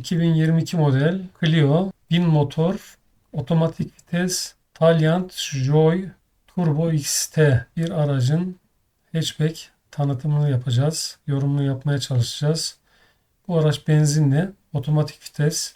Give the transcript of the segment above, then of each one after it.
2022 model Clio 1000 motor otomatik vites Taliant Joy Turbo XT bir aracın hatchback tanıtımını yapacağız. Yorumunu yapmaya çalışacağız. Bu araç benzinli, otomatik vites,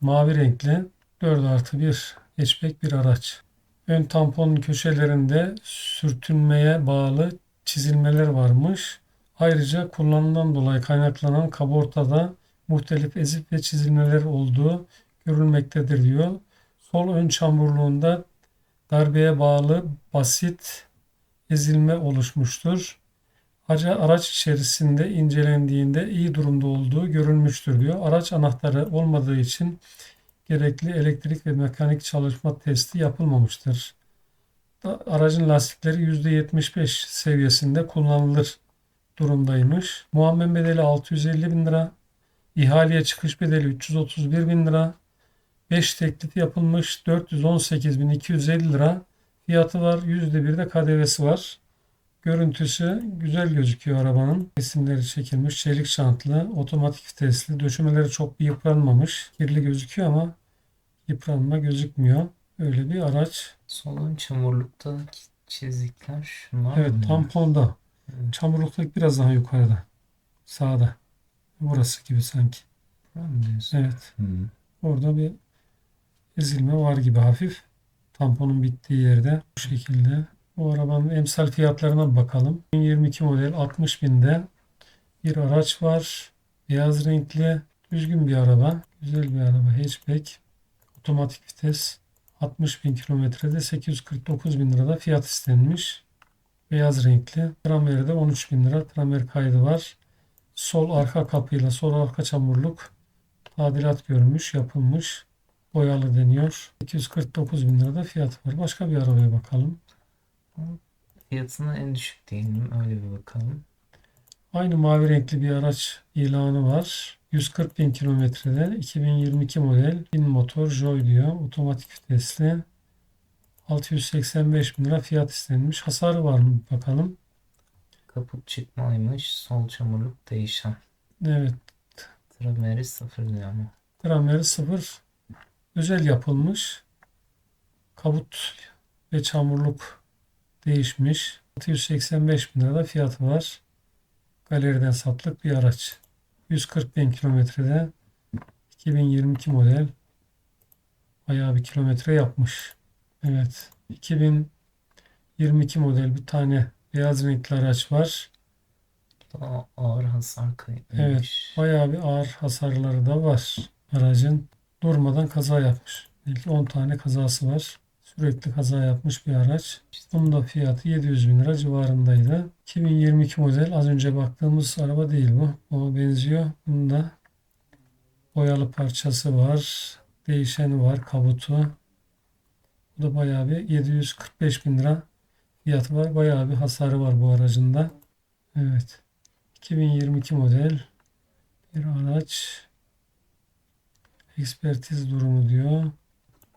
mavi renkli 4 artı 1 hatchback bir araç. Ön tamponun köşelerinde sürtünmeye bağlı çizilmeler varmış. Ayrıca kullanımdan dolayı kaynaklanan kabortada muhtelif ezip ve çizilmeler olduğu görülmektedir diyor. Sol ön çamurluğunda darbeye bağlı basit ezilme oluşmuştur. Araca araç içerisinde incelendiğinde iyi durumda olduğu görülmüştür diyor. Araç anahtarı olmadığı için gerekli elektrik ve mekanik çalışma testi yapılmamıştır. Aracın lastikleri %75 seviyesinde kullanılır durumdaymış. Muammer bedeli 650 bin lira. İhaleye çıkış bedeli 331 bin lira. 5 teklif yapılmış 418.250 lira. Fiyatı var. %1 de KDV'si var. Görüntüsü güzel gözüküyor arabanın. Resimleri çekilmiş. Çelik şantlı, otomatik vitesli. Döşemeleri çok bir yıpranmamış. Kirli gözüküyor ama yıpranma gözükmüyor. Öyle bir araç. Solun çamurluktaki çizikler şunlar Evet mı? tamponda. Evet. Çamurlukta biraz daha yukarıda. Sağda. Burası gibi sanki. Evet. Hı. Orada bir ezilme var gibi hafif. Tamponun bittiği yerde bu şekilde. Bu arabanın emsal fiyatlarına bakalım. 2022 model 60 binde bir araç var. Beyaz renkli düzgün bir araba. Güzel bir araba. Hatchback. Otomatik vites. 60 bin kilometrede 849 bin lirada fiyat istenmiş. Beyaz renkli. Tramveri de 13 bin lira. Tramer kaydı var. Sol arka kapıyla sol arka çamurluk tadilat görmüş, yapılmış. Boyalı deniyor. 249 bin lirada fiyatı var. Başka bir arabaya bakalım. Fiyatına en düşük diyelim. Öyle bir bakalım. Aynı mavi renkli bir araç ilanı var. 140 bin kilometrede 2022 model 1000 motor Joy diyor. Otomatik vitesli. 685 bin lira fiyat istenmiş. Hasarı var mı bakalım. Kaput çıkmaymış. Sol çamurluk değişen. Evet. Trameri sıfır diyor ama. Grameri sıfır. Özel yapılmış. Kabut ve çamurluk değişmiş. 685 bin lirada fiyatı var. Galeriden satılık bir araç. 140 bin kilometrede 2022 model. Bayağı bir kilometre yapmış. Evet. 2022 model bir tane beyaz renkli araç var. Daha ağır hasar kayıtlaymış. Bayağı bir ağır hasarları da var. Aracın durmadan kaza yapmış. Belki 10 tane kazası var. Sürekli kaza yapmış bir araç. Bunun da fiyatı 700 bin lira civarındaydı. 2022 model az önce baktığımız araba değil bu. O benziyor. Bunun da boyalı parçası var. Değişeni var. Kabutu. Bu da bayağı bir 745 bin lira fiyatı var. Bayağı bir hasarı var bu aracın da. Evet. 2022 model bir araç. Ekspertiz durumu diyor.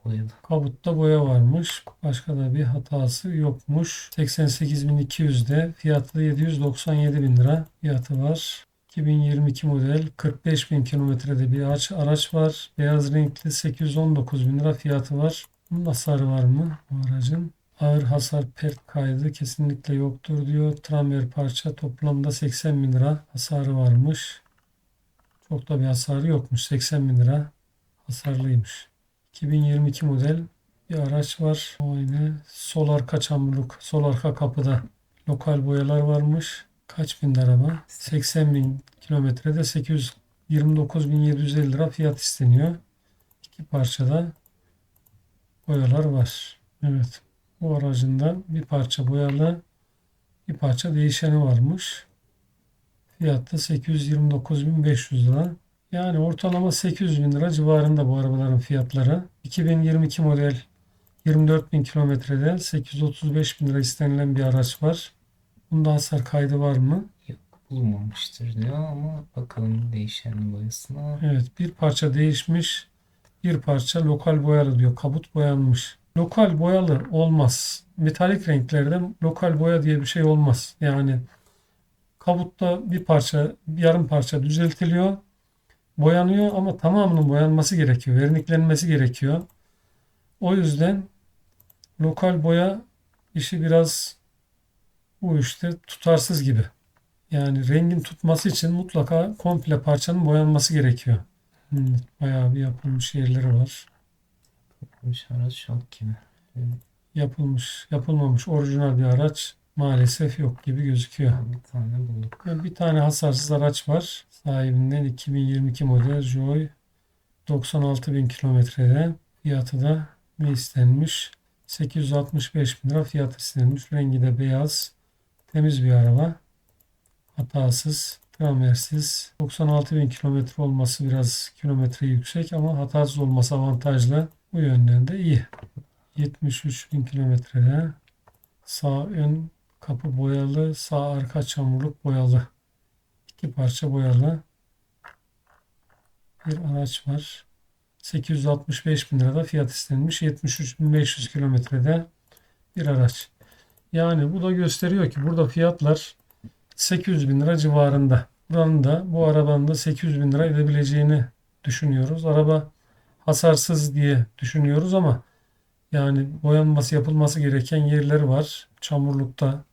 Boyalı. Kabutta boya varmış. Başka da bir hatası yokmuş. 88.200'de fiyatı 797 bin lira fiyatı var. 2022 model 45 bin kilometrede bir araç, araç var. Beyaz renkli 819 bin lira fiyatı var. Bunun hasarı var mı bu aracın? Ağır hasar pert kaydı kesinlikle yoktur diyor. Tramer parça toplamda 80 bin lira hasarı varmış. Çok da bir hasarı yokmuş. 80 bin lira hasarlıymış. 2022 model bir araç var. O Aynı sol arka çamurluk, sol arka kapıda lokal boyalar varmış. Kaç bin araba? 80 bin kilometrede 829.750 lira fiyat isteniyor. İki parçada boyalar var. Evet. Bu aracın da bir parça boyalı, bir parça değişeni varmış. Fiyat da 829.500 lira. Yani ortalama 800 bin lira civarında bu arabaların fiyatları. 2022 model 24 bin kilometrede 835 bin lira istenilen bir araç var. Bunda hasar kaydı var mı? Yok bulunmamıştır diyor ama bakalım değişen boyasına. Evet bir parça değişmiş. Bir parça lokal boyalı diyor. Kabut boyanmış. Lokal boyalı olmaz. Metalik renklerde lokal boya diye bir şey olmaz. Yani kabutta bir parça, yarım parça düzeltiliyor. boyanıyor ama tamamının boyanması gerekiyor. Verniklenmesi gerekiyor. O yüzden lokal boya işi biraz bu işte tutarsız gibi. Yani rengin tutması için mutlaka komple parçanın boyanması gerekiyor. Hmm, bayağı bir yapılmış yerleri var. Yapılmış araç yok gibi. Yapılmış, yapılmamış orijinal bir araç maalesef yok gibi gözüküyor. Bir tane bulduk. Bir tane hasarsız araç var. Sahibinden 2022 model Joy 96 bin kilometrede. Fiyatı da ne istenmiş? 865 bin lira fiyatı istenmiş. Rengi de beyaz. Temiz bir araba. Hatasız, tramersiz. 96 bin kilometre olması biraz kilometre yüksek ama hatasız olması avantajlı. Bu yönden de iyi. 73 bin kilometrede. Sağ ön kapı boyalı, sağ arka çamurluk boyalı. İki parça boyalı bir araç var. 865 bin lirada fiyat istenmiş. 73.500 kilometrede bir araç. Yani bu da gösteriyor ki burada fiyatlar 800 bin lira civarında. Buranın da bu arabanın da 800 bin lira edebileceğini düşünüyoruz. Araba hasarsız diye düşünüyoruz ama yani boyanması yapılması gereken yerler var. Çamurlukta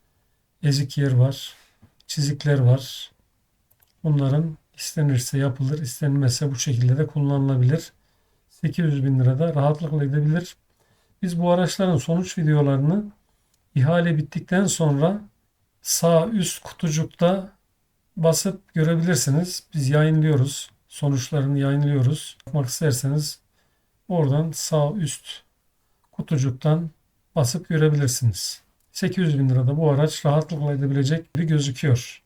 ezik yer var. Çizikler var. Bunların istenirse yapılır, istenmezse bu şekilde de kullanılabilir. 800 bin lirada rahatlıkla edebilir. Biz bu araçların sonuç videolarını ihale bittikten sonra sağ üst kutucukta basıp görebilirsiniz. Biz yayınlıyoruz. Sonuçlarını yayınlıyoruz. Bakmak isterseniz oradan sağ üst kutucuktan basıp görebilirsiniz. 800 bin lirada bu araç rahatlıkla edebilecek gibi gözüküyor.